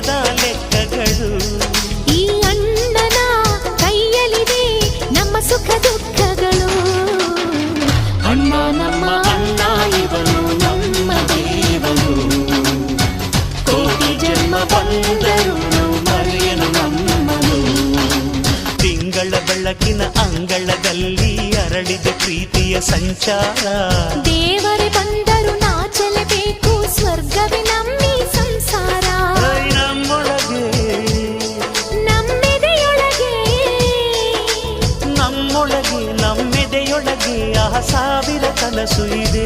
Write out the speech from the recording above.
ಲೆಕ್ಕಗಳು ಈ ಅಣ್ಣನ ಕೈಯಲ್ಲಿದೆ ನಮ್ಮ ಸುಖ ದುಃಖಗಳು ಅಣ್ಣ ನಮ್ಮ ಅಣ್ಣ ಇವನು ನಮ್ಮ ದೇವನು ಕೋಟಿ ಜನ್ಮ ಬಂದರು ಮರೆಯನು ನಮ್ಮನು ತಿಂಗಳ ಬೆಳಕಿನ ಅಂಗಳದಲ್ಲಿ ಅರಳಿದ ಪ್ರೀತಿಯ ಸಂಚಾರ ದೇವರೇ ಬಂದರು ನಾಚಲೇಬೇಕು ಸ್ವರ್ಗವೇ సహసావిర కనసు ఇదే.